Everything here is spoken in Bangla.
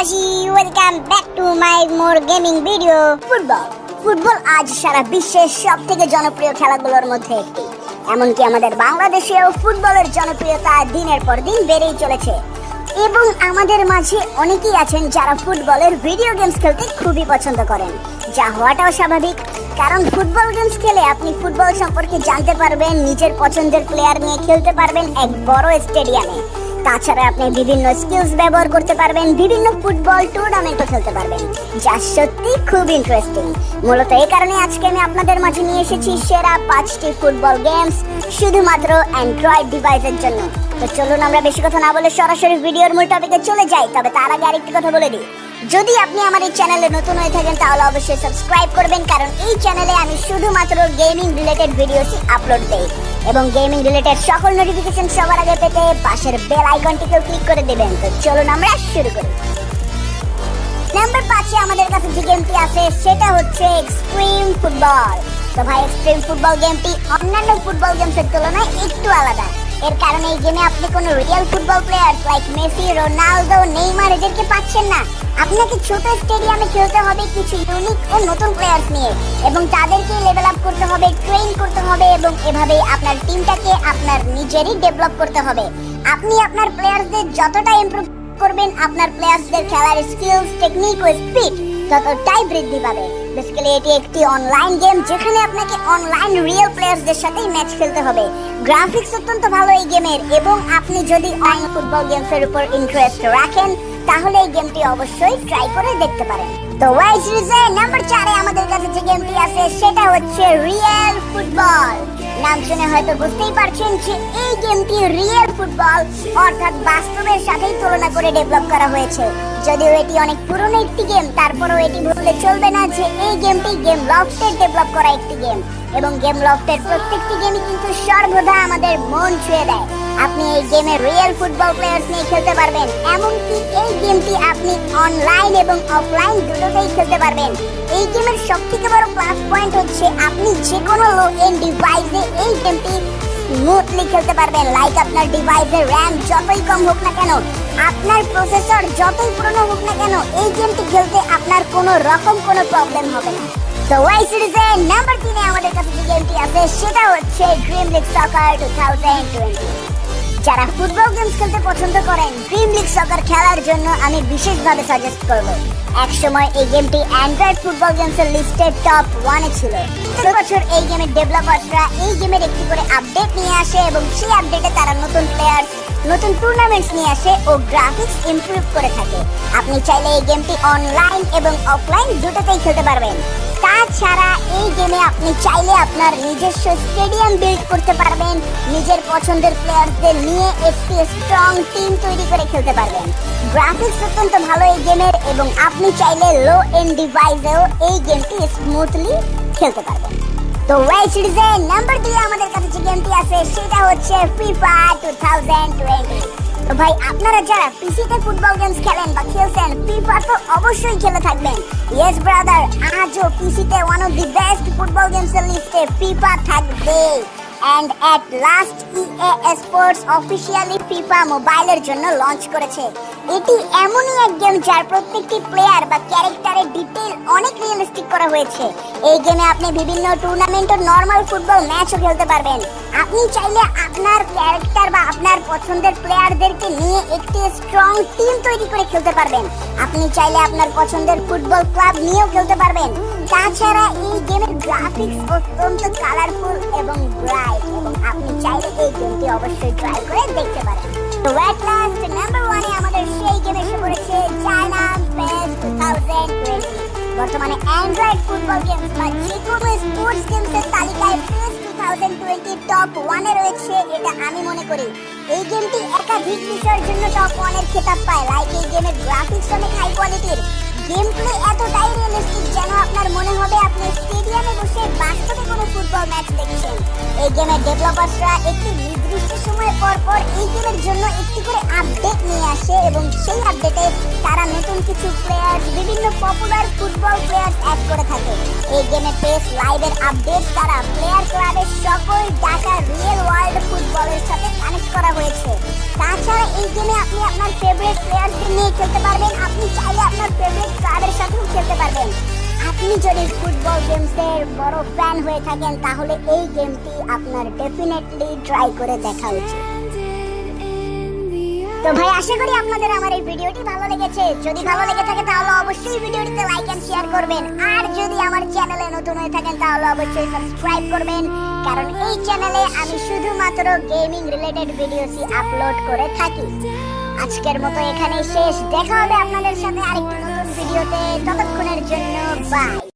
দেশবাসী welcome back to my more gaming video football football আজ সারা বিশ্বের সব থেকে জনপ্রিয় খেলাগুলোর মধ্যে একটি। এমনকি আমাদের বাংলাদেশেও ফুটবলের জনপ্রিয়তা দিনের পর দিন বেড়েই চলেছে। এবং আমাদের মাঝে অনেকেই আছেন যারা ফুটবলের ভিডিও গেমস খেলতে খুবই পছন্দ করেন। যা হওয়াটাও স্বাভাবিক, কারণ ফুটবল গেমস খেলে আপনি ফুটবল সম্পর্কে জানতে পারবেন, নিজের পছন্দের প্লেয়ার নিয়ে খেলতে পারবেন এক বড় স্টেডিয়ামে তাছাড়া আপনি বিভিন্ন স্কিলস ব্যবহার করতে পারবেন, বিভিন্ন ফুটবল টুর্নামেন্টও খেলতে পারবেন, যা সত্যি খুব ইন্টারেস্টিং মূলত এই কারণে আজকে আমি আপনাদের মাঝে নিয়ে এসেছি সেরা পাঁচটি ফুটবল গেমস শুধুমাত্র অ্যান্ড্রয়েড ডিভাইসের জন্য। তো চলুন আমরা বেশি কথা না বলে সরাসরি ভিডিওর মূল টপিকে চলে যাই, তবে তার আগে আরেকটি কথা বলে দিই। যদি আপনি আমার এই চ্যানেলে নতুন হয়ে থাকেন, তাহলে অবশ্যই সাবস্ক্রাইব করবেন, কারণ এই চ্যানেলে আমি শুধুমাত্র গেমিং রিলেটেড ভিডিওসই আপলোড দেই এবং গেমিং রিলেটেড সকল নোটিফিকেশন সবার আগে পেতে পাশের বেল আইকনটিকেও ক্লিক করে দেবেন। তো চলুন আমরা শুরু করি। নাম্বার পাঁচে আমাদের কাছে যে গেমটি আছে, সেটা হচ্ছে এক্সট্রিম ফুটবল তো ভাই এক্সট্রিম ফুটবল গেমটি অন্যান্য ফুটবল গেমসের তুলনায় একটু আলাদা। এর কারণে এই গেমে আপনি কোনো real football player like Messi Ronaldo Neymar এদেরকে পাচ্ছেন না। আপনাকে ছোট স্টেডিয়ামে খেলতে হবে কিছু ইউনিক ও নতুন প্লেয়ার্স নিয়ে এবং তাদেরকে লেভেল আপ করতে হবে ট্রেন করতে হবে এবং এভাবে আপনার টিমটাকে আপনার নিজেরই ডেভেলপ করতে হবে। আপনি আপনার প্লেয়ারদের যতটা ইমপ্রুভ করবেন, আপনার প্লেয়ার্সদের খেলার স্কিলস টেকনিক ও স্পিড ততটাই বৃদ্ধি পাবে। বেসিক্যালি এটি একটি অনলাইন গেম যেখানে আপনাকে অনলাইন রিয়েল প্লেয়ার্সদের সাথেই ম্যাচ খেলতে হবে। গ্রাফিক্স অত্যন্ত ভালো এই গেমের এবং আপনি যদি অন্য ফুটবল গেমসের উপর ইন্টারেস্ট রাখেন, তাহলে এই গেমটি অবশ্যই ট্রাই করে দেখতে পারেন। তো ওয়াই সিরিজে নাম্বার চারে আমাদের কাছে যে গেমটি আছে, সেটা হচ্ছে রিয়েল ফুটবল নাম শুনে হয়তো বুঝতেই পারছেন যে এই গেমটি রিয়েল ফুটবল অর্থাৎ বাস্তবের সাথেই তুলনা করে ডেভেলপ করা হয়েছে। যদিও এটি অনেক পুরনো একটি গেম, তারপরেও এটি ভুললে চলবে না যে এই গেমটি গেম লফটের ডেভেলপ করা একটি গেম এবং গেম লফটের প্রত্যেকটি গেমই কিন্তু সর্বদা আমাদের মন ছুঁয়ে দেয়। আপনি এই গেমে রিয়েল ফুটবল প্লেয়ার্স নিয়ে খেলতে পারবেন, এমনকি এই গেমটি আপনি অনলাইন এবং অফলাইন দুটোতেই খেলতে পারবেন। এই গেমের সবথেকে বড় প্লাস পয়েন্ট হচ্ছে আপনি যে কোনো লো এন্ড ডিভাইসে এই গেমটি স্মুথলি খেলতে পারবেন লাইক আপনার ডিভাইসের র্যাম যতই কম হোক না কেন, আপনার প্রসেসর যতই পুরনো হোক না কেন, এই গেমটি খেলতে আপনার কোনো রকম কোনো প্রবলেম হবে না। তো ওয়াই সিরিজে নাম্বার তিনে আমাদের কাছে যে গেমটি আছে, সেটা হচ্ছে Dream League Soccer two thousand twenty যারা ফুটবল গেমস খেলতে পছন্দ করেন ড্রিম লিগ সকার খেলার জন্য আমি বিশেষভাবে সাজেস্ট করব। এক সময় এই গেমটি অ্যান্ড্রয়েড ফুটবল গেমসের লিস্টে টপ ওয়ানে ছিল। প্রত্যেক বছর এই গেমের ডেভেলপারসরা এই গেমের একটি করে আপডেট নিয়ে আসে এবং সেই আপডেটে তারা নতুন প্লেয়ার নতুন টুর্নামেন্টস নিয়ে আসে ও গ্রাফিক্স ইমপ্রুভ করে থাকে। আপনি চাইলে এই গেমটি অনলাইন এবং অফলাইন দুটোতেই খেলতে পারবেন। তাছাড়া এই গেমে আপনি চাইলে আপনার নিজস্ব স্টেডিয়াম বিল্ড করতে পারবেন, নিজের পছন্দের প্লেয়ারদের নিয়ে একটি স্ট্রং টিম তৈরি করে খেলতে পারবেন। গ্রাফিক্স অত্যন্ত ভালো এই গেমের এবং আপনি চাইলে লো এন্ড ডিভাইসেও এই গেমটি স্মুথলি খেলতে পারবেন। তো ওয়াই সিরিজে নাম্বার দুই আমাদের কাছে যে গেমটি আছে, সেটা হচ্ছে ফিফা টু থাউজেন্ড টোয়েন্টি ভাই, আপনারা যারা পিসিতে ফুটবল গেমস খেলেন বা খেলছেন ফিফা তো অবশ্যই খেলে থাকবেন। ইয়েস ব্রাদার আজও পিসিতে one of the best football games এর লিস্টে ফিফা থাকবে। And at last EA Sports officially FIFA মোবাইলের জন্য লঞ্চ করেছে। এটি এমনই এক গেম যার প্রত্যেকটি প্লেয়ার বা ক্যারেক্টারের ডিটেল অনেক রিয়েলিস্টিক করা হয়েছে। এই গেমে আপনি বিভিন্ন টুর্নামেন্ট ও নর্মাল ফুটবল ম্যাচও খেলতে পারবেন। আপনি চাইলে আপনার ক্যারেক্টার বা আপনার পছন্দের প্লেয়ারদেরকে নিয়ে একটি স্ট্রং টিম তৈরি করে খেলতে পারবেন। আপনি চাইলে আপনার পছন্দের ফুটবল ক্লাব নিয়েও খেলতে পারবেন। তাছাড়া এই গেমের গ্রাফিক্স অত্যন্ত কালারফুল এবং ব্রাইট এবং আপনি চাইলে এই গেমটি অবশ্যই ট্রাই করে দেখতে পারেন। তো নাম্বার বর্তমানে অ্যান্ড্রয়েড ফুটবল গেমস বা যে কোনো স্পোর্টস গেমসের তালিকায় PES two thousand twenty top ওয়ানে রয়েছে, এটা আমি মনে করি। এই গেমটি একাধিক বিষয়ের জন্য টপ ওয়ানের খেতাব পায়। লাইক এই গেমের গ্রাফিক্স অনেক হাই কোয়ালিটির গেম প্লে এতটাই রিয়েলিস্টিক যেন আপনার মনে হবে আপনি স্টেডিয়ামে বসে বাস্তবে কোনো ফুটবল ম্যাচ দেখছেন। এই গেমের ডেভেলপারসরা একটি নির্দিষ্ট সময় পর পর এই গেমের জন্য একটি করে আপডেট নিয়ে আসে এবং সেই আপডেটে তারা নতুন কিছু প্লেয়ার বিভিন্ন পপুলার ফুটবল প্লেয়ার অ্যাড করে থাকে। এই গেমে পেস লাইভের আপডেট দ্বারা প্লেয়ার ক্লাবের সকল ডাটা রিয়েল ওয়ার্ল্ড ফুটবলের সাথে কানেক্ট করা হয়েছে। তাছাড়া এই গেমে আপনার ফেভারিট প্লেয়ারদের নিয়ে খেলতে পারবেন, আপনি চাইলে আপনার ফেভারিট ক্লাবের সাথেও খেলতে পারবেন। আপনি যদি ফুটবল গেমসের বড় ফ্যান হয়ে থাকেন, তাহলে এই গেমটি আপনার ডেফিনেটলি ট্রাই করে দেখা উচিত। তো ভাই, আশা করি আপনাদের আমার এই ভিডিওটি ভালো লেগেছে। যদি ভালো লেগে থাকে, তাহলে অবশ্যই ভিডিওটিতে লাইক এন্ড শেয়ার করবেন। আর যদি আমার চ্যানেলে নতুন হয়ে থাকেন, তাহলে অবশ্যই সাবস্ক্রাইব করবেন। কারণ এই চ্যানেলে আমি শুধুমাত্র গেমিং রিলেটেড ভিডিওসই আপলোড করে থাকি। আজকের মতো এখানেই শেষ। দেখা হবে আপনাদের সাথে আরেকটি নতুন ভিডিওতে। ততক্ষণের জন্য বাই